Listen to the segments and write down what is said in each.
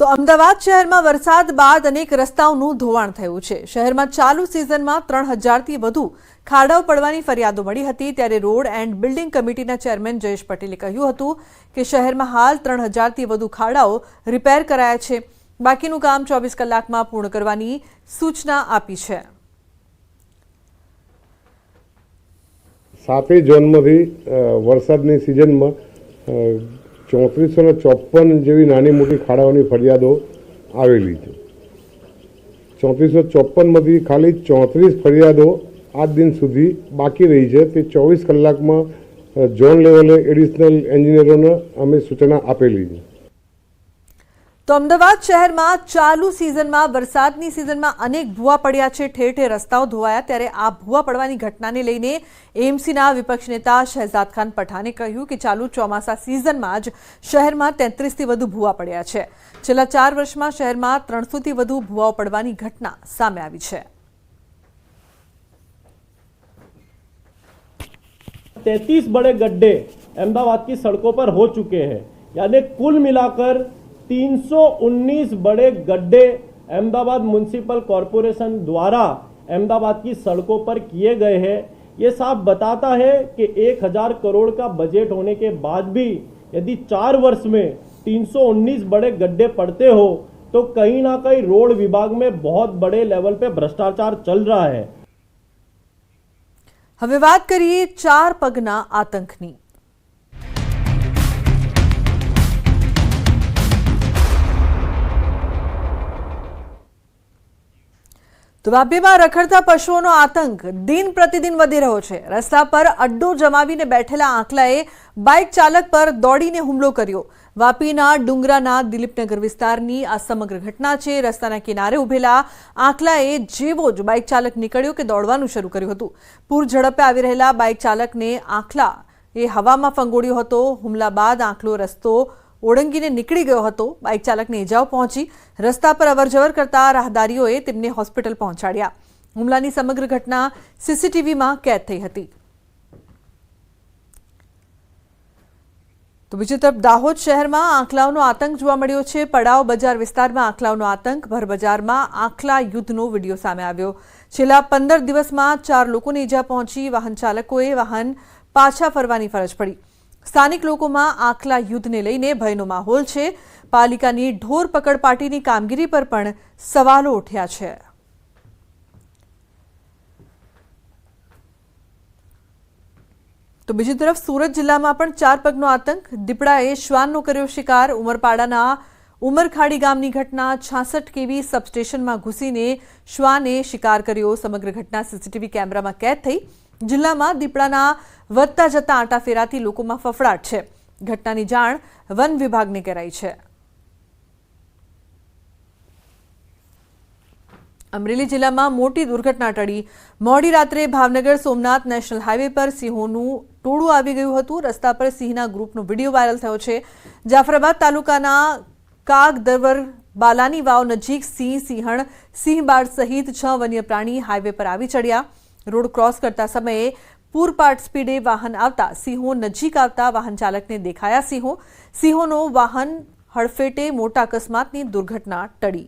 તો અમદાવાદ શહેરમાં વરસાદ બાદ અનેક રસ્તાઓનું ધોવાણ થયું છે. શહેરમાં ચાલુ સિઝનમાં ત્રણ હજારથી વધુ ખાડાઓ પડવાની ફરિયાદો મળી હતી. ત્યારે રોડ એન્ડ બિલ્ડિંગ કમિટીના ચેરમેન જયેશ પટેલે કહ્યું હતું કે શહેરમાં હાલ ત્રણ હજારથી વધુ ખાડાઓ રિપેર કરાયા છે. બાકીનું કામ ચોવીસ કલાકમાં પૂર્ણ કરવાની સૂચના આપી છે. સાતેય ઝોનમાંથી વરસાદની સિઝનમાં ચોત્રીસો ને ચોપન જેવી નાની મોટી ખાડાઓની ફરિયાદો આવેલી છે. ચોત્રીસો ચોપનમાંથી ખાલી ચોત્રીસ ફરિયાદો આજ દિન સુધી બાકી રહી છે. તે ચોવીસ કલાકમાં ઝોન લેવલે એડિશનલ એન્જિનિયરોને અમે સૂચના આપેલી છે. તો અમદાવાદ શહેરમાં ચાલુ સિઝનમાં વરસાદની સિઝનમાં અનેક ભૂવા પડ્યા છે ઠેર ઠેર રસ્તાઓ ધોવાયા ત્યારે આ ભૂવા પડવાની ઘટનાને લઈને એમસીના વિપક્ષ નેતા શહેજાદ ખાન પઠાણે કહ્યું કે ચાલુ ચોમાસા સિઝનમાં જ શહેરમાં તેત્રીસથી વધુ ભૂવા પડ્યા છે છેલ્લા ચાર વર્ષમાં શહેરમાં ત્રણસોથી વધુ ભૂવાઓ પડવાની ઘટના સામે આવી છે तैतीस बड़े गड्ढे अहमदाबाद की सड़कों पर हो चुके हैं यानी कुल मिलाकर 319 बड़े गड्ढे अहमदाबाद म्यूनसिपल कॉरपोरेशन द्वारा अहमदाबाद की सड़कों पर किए गए हैं। ये साफ़ बताता है कि 1000 करोड़ का बजट होने के बाद भी यदि चार वर्ष में 319 बड़े गड्ढे पड़ते हो तो कहीं ना कहीं रोड विभाग में बहुत बड़े लेवल पे भ्रष्टाचार चल रहा है। हमें बात करिए चार पगना आतंकनी। તો વાપીમાં રખડતા પશુઓનો આતંક દિન પ્રતિદિન વધી રહ્યો છે. રસ્તા પર અડ્ડો જમાવીને બેઠેલા આંકલાએ બાઇક ચાલક પર દોડીને હુમલો કર્યો. વાપીના ડુંગરાના દિલીપનગર વિસ્તારની આ સમગ્ર ઘટના છે. રસ્તાના કિનારે ઉભેલા આંકલાએ જેવો જ બાઇક ચાલક નીકળ્યો કે દોડવાનું શરૂ કર્યું હતું. પૂર ઝડપે આવી રહેલા બાઇક ચાલકને આંખલા એ હવામાં ફંગોળ્યો હતો. હુમલા બાદ આંકલો રસ્તો ઓળંગીને નીકળી ગયો હતો. બાઇક ચાલકને ઇજાઓ પહોંચી. રસ્તા પર અવરજવર કરતા રાહદારીઓએ તેમને હોસ્પિટલ પહોંચાડ્યા. હુમલાની સમગ્ર ઘટના સીસીટીવીમાં કેદ થઈ હતી. તો બીજી તરફ દાહોદ શહેરમાં આંખલાઓનો આતંક જોવા મળ્યો છે. પડાવ બજાર વિસ્તારમાં આંખલાઓનો આતંક. ભર બજારમાં આંખલા યુદ્ધનો વીડિયો સામે આવ્યો. છેલ્લા પંદર દિવસમાં ચાર લોકોને ઈજા પહોંચી. વાહન ચાલકોએ વાહન પાછા ફરવાની ફરજ પડી. સ્થાનિક લોકોમાં આખલા યુદ્ધને લઈને ભયનો માહોલ છે. પાલિકાની ઢોર પકડ પાર્ટીની કામગીરી પર પણ સવાલો ઉઠ્યા છે. તો બીજી તરફ સુરત જિલ્લામાં પણ ચાર પગનો આતંક. દીપડાએ શ્વાનનો કર્યો શિકાર. ઉમરપાડાના ઉમરખાડી ગામની ઘટના છાસઠ કેવી સબસ્ટેશનમાં ઘૂસીને શ્વાને શિકાર કર્યો. સમગ્ર ઘટના સીસીટીવી કેમેરામાં કેદ થઈ. જિલ્લામાં દીપડાના વધતા જતા આંટાફેરાથી લોકોમાં ફફડાટ છે. ઘટનાની જાણ વન વિભાગને કરાઈ છે. અમરેલી જિલ્લામાં મોટી દુર્ઘટના ટળી. મોડી રાત્રે ભાવનગર સોમનાથ નેશનલ હાઈવે પર સિંહોનું ટોળું આવી ગયું હતું. રસ્તા પર સિંહના ગ્રુપનો વીડિયો વાયરલ થયો છે. જાફરાબાદ તાલુકાના કાગદરવર બાલાની વાવ નજીક સિંહ સિંહણ સિંહબાળ સહિત છ વન્ય પ્રાણી હાઈવે પર આવી ચડ્યા. રોડ ક્રોસ કરતા સમયે પૂરપાટ સ્પીડે વાહન આવતા સિંહો નજીક આવતા વાહન ચાલકને દેખાયા સિંહો સિંહોનો વાહન હડફેટે મોટા અકસ્માતની દુર્ઘટના ટળી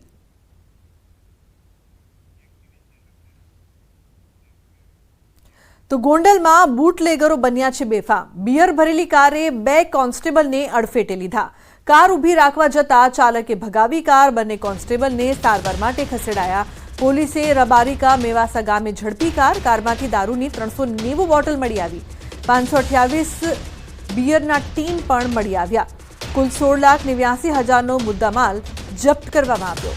તો ગોંડલમાં બૂટલેગરો બન્યા છે બેફામ બિયર ભરેલી કારે બે કોન્સ્ટેબલને અડફેટે લીધા કાર ઊભી રાખવા જતા ચાલકે ભગાવી કાર બંને કોન્સ્ટેબલને સારવાર માટે ખસેડાયા પોલીસે રબારિકા મેવાસા ગામે ઝડપી કાર, કારમાંથી દારૂની ત્રણસો નેવું બોટલ મળી આવી. પાંચસો અઠ્યાવીસ બિયરના ટીમ પણ મળી આવ્યા. કુલ સોળ લાખ નેવ્યાસી હજારનો મુદ્દામાલ જપ્ત કરવામાં આવ્યો.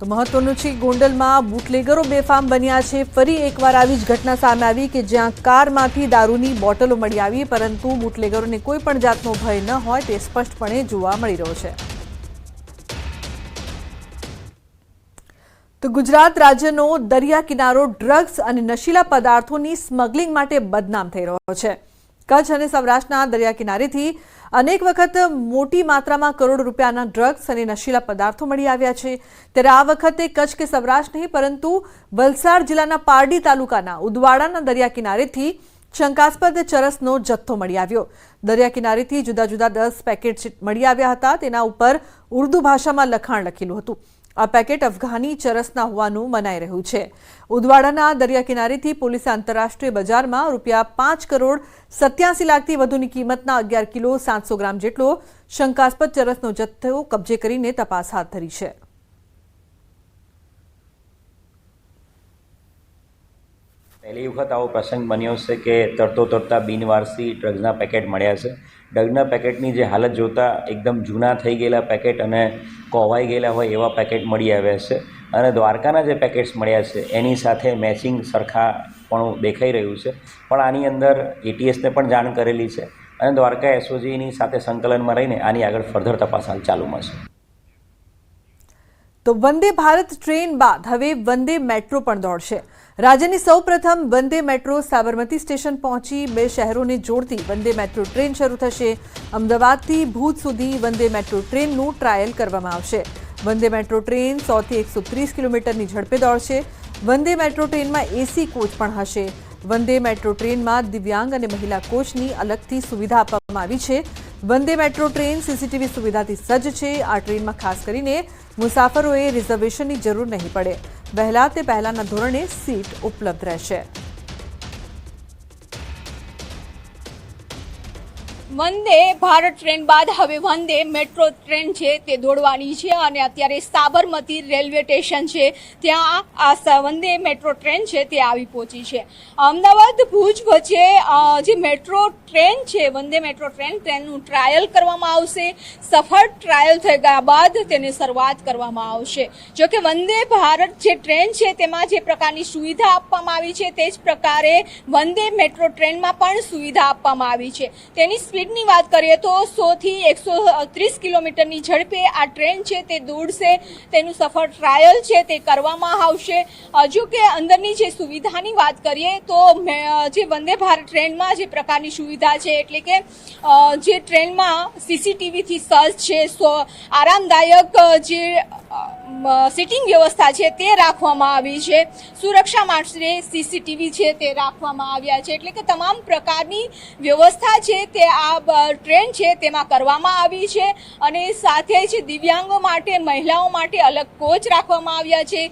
તો મહત્વનું છે, ગોંડલમાં બુટલેગરો બેફામ બન્યા છે. ફરી એકવાર આવી જ ઘટના સામે આવી કે જ્યાં કારમાંથી દારૂની બોટલો મળી આવી, પરંતુ બુટલેગરોને કોઈ પણ જાતનો ભય ન હોય તે સ્પષ્ટપણે જોવા મળી રહ્યો છે. તો ગુજરાત રાજ્યનો દરિયા કિનારો ડ્રગ્સ અને નશીલા પદાર્થોની સ્મગલિંગ માટે બદનામ થઈ રહ્યો છે. કચ્છ અને સૌરાષ્ટ્રના દરિયા કિનારેથી અનેક વખત મોટી માત્રામાં કરોડ રૂપિયાના ડ્રગ્સ અને નશીલા પદાર્થો મળી આવ્યા છે. ત્યારે આ વખતે કચ્છ કે સૌરાષ્ટ્ર નહીં, પરંતુ વલસાડ જિલ્લાના પારડી તાલુકાના ઉદવાડાના દરિયા કિનારેથી શંકાસ્પદ ચરસનો જથ્થો મળી આવ્યો. દરિયા કિનારેથી જુદા જુદા દસ પેકેટ મળી આવ્યા હતા. તેના ઉપર ઉર્દુ ભાષામાં લખાણ લખેલું હતું. આ પેકેટ અફઘાની ચરસના હોવાનું મનાઈ રહ્યું છે. ઉદવાડાના દરિયા કિનારેથી પોલીસે આંતરરાષ્ટ્રીય બજારમાં રૂપિયા પાંચ કરોડ સત્યાસી લાખથી વધુની કિંમતના અગિયાર કિલો સાતસો ગ્રામ જેટલો શંકાસ્પદ ચરસનો જથ્થો કબજે કરીને તપાસ હાથ ધરી છે. પહેલી વખત આવો પ્રસંગ બન્યો છે કે તરતો તરતા બિનવારસી ડ્રગ્સના પેકેટ મળ્યા છે. ડ્રગના પેકેટની જે હાલત જોતાં એકદમ જૂના થઈ ગયેલા પેકેટ અને કોવાઈ ગયેલા હોય એવા પેકેટ મળી આવ્યા છે. અને દ્વારકાના જે પેકેટ્સ મળ્યા છે, એની સાથે મેચિંગ સરખા પણ દેખાઈ રહ્યું છે. પણ આની અંદર એટીએસને પણ જાણ કરેલી છે અને દ્વારકા એસઓજીની સાથે સંકલનમાં રહીને આની આગળ ફર્ધર તપાસ હાલ ચાલુમાં છે. તો વંદે ભારત ટ્રેન બાદ હવે વંદે મેટ્રો પણ દોડશે. રાજ્યની સૌપ્રથમ વંદે મેટ્રો સાબરમતી સ્ટેશન પહોંચી બે શહેરોને જોડતી વંદે મેટ્રો ટ્રેન શરૂ થશે. અમદાવાદથી ભુજ સુધી વંદે મેટ્રો ટ્રેનનું ટ્રાયલ કરવામાં આવશે. વંદે મેટ્રો ટ્રેન સોથી એકસો ત્રીસ કિલોમીટરની ઝડપે દોડશે. વંદે મેટ્રો ટ્રેનમાં એસી કોચ પણ હશે. વંદે મેટ્રો ટ્રેનમાં દિવ્યાંગ અને મહિલા કોચની અલગથી સુવિધા આપવામાં આવી છે. વંદે મેટ્રો ટ્રેન સીસીટીવી સુવિધાથી સજ્જ છે. આ ટ્રેનમાં ખાસ કરીને મુસાફરોએ રિઝર્વેશનની જરૂર નહીં પડે. વહેલા તે પહેલાના ધોરણે સીટ ઉપલબ્ધ રહેશે. વંદે ભારત ટ્રેન બાદ હવે વંદે મેટ્રો ટ્રેન છે તે દોડવાની છે અને અત્યારે સાબરમતી રેલવે સ્ટેશન છે. ત્યાં આ વંદે મેટ્રો ટ્રેન છે તે આવી પહોંચી છે. અમદાવાદ, ભુજ વચ્ચે જે મેટ્રો ટ્રેન છે, વંદે મેટ્રો ટ્રેન, તેનું ટ્રાયલ કરવામાં આવશે. સફળ ટ્રાયલ થઈ ગયા બાદ તેની શરૂઆત કરવામાં આવશે. જો કે વંદે ભારત જે ટ્રેન છે તેમાં જે પ્રકારની સુવિધા આપવામાં આવી છે, તે જ પ્રકારે વંદે મેટ્રો ટ્રેનમાં પણ સુવિધા આપવામાં આવી છે. તેની સ્પીડની વાત કરીએ તો સોથી એકસો ત્રીસ કિલોમીટરની ઝડપે આ ટ્રેન છે તે દોડશે, તેનું સફળ ટ્રાયલ છે તે કરવામાં આવશે. હજુ કે અંદરની જે સુવિધાની વાત કરીએ તો જે વંદે ભારત ટ્રેનમાં જે પ્રકારની સુવિધા છે, એટલે કે જે ટ્રેનમાં સીસીટીવીથી સજ્જ છે, સો, આરામદાયક જે સિટિંગ વ્યવસ્થા છે તે રાખવામાં આવી છે. સુરક્ષા માટે સીસીટીવી છે તે રાખવામાં આવ્યા છે. એટલે કે તમામ પ્રકારની વ્યવસ્થા છે તે આ ટ્રેન છે તેમાં કરવામાં આવી છે. અને સાથે જ દિવ્યાંગો માટે, મહિલાઓ માટે અલગ કોચ રાખવામાં આવ્યા છે.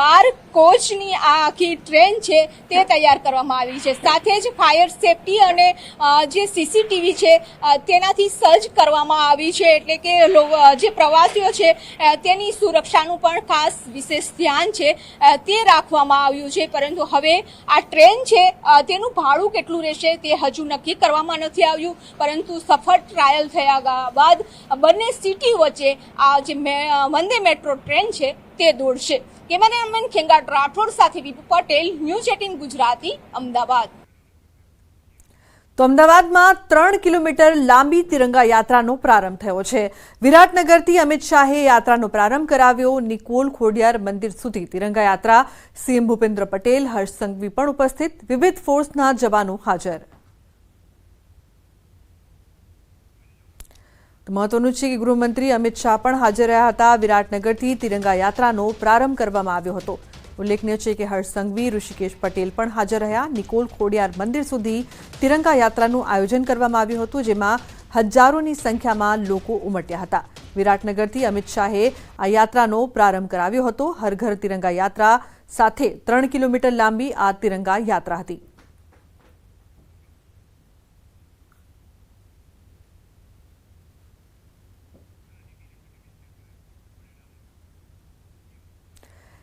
બાર કોચની આ આખી ટ્રેન છે તે તૈયાર કરવામાં આવી છે. સાથે જ ફાયર સેફટી અને જે સીસીટીવી છે તેનાથી સજ્જ કરવામાં આવી છે. એટલે કે જે પ્રવાસીઓ છે તેની સુરક્ષાનું પણ ખાસ વિશેષ ધ્યાન છે તે રાખવામાં આવ્યું છે. પરંતુ હવે આ ટ્રેન છે તેનું ભાડું કેટલું રહેશે તે હજુ નક્કી કરવામાં નથી આવ્યું. પરંતુ સફળ ટ્રાયલ થયા બાદ બંને સિટી વચ્ચે આ જે વંદે મેટ્રો ટ્રેન છે, તે દોડશે. કેમેરામેન ખેંગાટ રાઠોડ સાથે વિપુ પટેલ, ન્યૂઝ એટીન ગુજરાતી, અમદાવાદ. તો અમદાવાદમાં ત્રણ કિલોમીટર લાંબી તિરંગા યાત્રાનો પ્રારંભ થયો છે. વિરાટનગરથી અમિત શાહે યાત્રાનો પ્રારંભ કરાવ્યો. નિકોલ ખોડિયાર મંદિર સુધી તિરંગા યાત્રા. સીએમ ભૂપેન્દ્ર પટેલ, હર્ષ સંઘવી પણ ઉપસ્થિત. વિવિધ ફોર્સના જવાનો હાજર. મહત્વનું છે કે ગૃહમંત્રી અમિત શાહ પણ હાજર રહ્યા હતા. વિરાટનગરથી તિરંગા યાત્રાનો પ્રારંભ કરવામાં આવ્યો હતો. ઉલ્લેખનીય છે કે હર્ષ ઋષિકેશ પટેલ પણ હાજર રહ્યા. નિકોલ ખોડિયાર મંદિર સુધી તિરંગા યાત્રાનું આયોજન કરવામાં આવ્યું હતું, જેમાં હજારોની સંખ્યામાં લોકો ઉમટ્યા હતા. વિરાટનગરથી અમિત શાહે આ યાત્રાનો પ્રારંભ કરાવ્યો હતો. હર ઘર તિરંગા યાત્રા સાથે ત્રણ કિલોમીટર લાંબી આ તિરંગા યાત્રા હતી.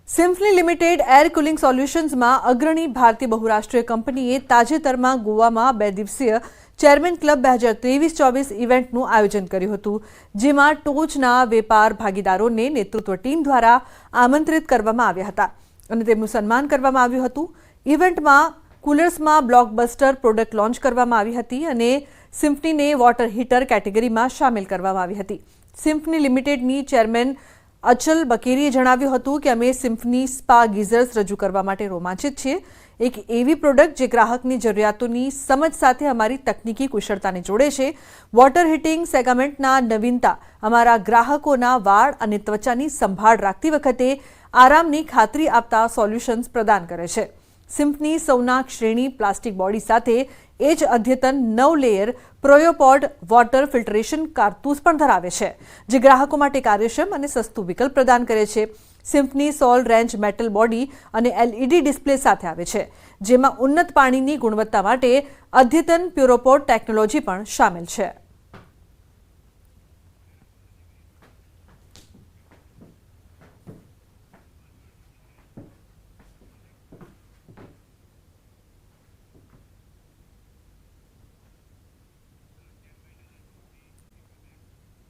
સિમ્ફની લિમિટેડ એર કુલિંગ સોલ્યુશન્સમાં અગ્રણી ભારતીય બહુરાષ્ટ્રીય કંપનીએ તાજેતરમાં ગોવામાં બે દિવસીય ચેરમેન ક્લબ બે હજાર ત્રેવીસ ચોવીસ ઇવેન્ટનું આયોજન કર્યું હતું, જેમાં ટોચના વેપાર ભાગીદારોને નેતૃત્વ ટીમ દ્વારા આમંત્રિત કરવામાં આવ્યા હતા અને તેમનું સન્માન કરવામાં આવ્યું હતું. ઇવેન્ટમાં કુલર્સમાં બ્લોકબસ્ટર પ્રોડક્ટ લોન્ચ કરવામાં આવી હતી અને સિમ્ફનીને વોટર હીટર કેટેગરીમાં સામેલ કરવામાં આવી હતી. સિમ્ફની લિમિટેડની ચેરમેન અચલ બકેરીએ જણાવ્યું હતું કે અમે સિમ્ફની સ્પા ગીઝર્સ રજૂ કરવા માટે રોમાંચિત છીએ. એક એવી પ્રોડક્ટ જે ગ્રાહકની જરૂરિયાતોની સમજ સાથે અમારી તકનીકી કુશળતાને જોડે છે. વોટર હીટિંગ સેગામેન્ટના નવીનતા અમારા ગ્રાહકોના વાળ અને ત્વચાની સંભાળ રાખતી વખતે આરામની ખાતરી આપતા સોલ્યુશન્સ પ્રદાન કરે છે. સિમ્ફની સૌના શ્રેણી પ્લાસ્ટિક બોડી સાથે એ જ અદ્યતન નવ લેયર પ્રોયોપોડ વોટર ફિલ્ટરેશન કારતૂસ પણ ધરાવે છે, જે ગ્રાહકો માટે કાર્યક્ષમ અને સસ્તું વિકલ્પ પ્રદાન કરે છે. Symphony Sol range metal body અને એલઈડી ડિસ્પ્લે સાથે આવે છે, જેમાં ઉન્નત પાણીની ગુણવત્તા માટે અદ્યતન પ્યુરોપોડ ટેકનોલોજી પણ સામેલ છે.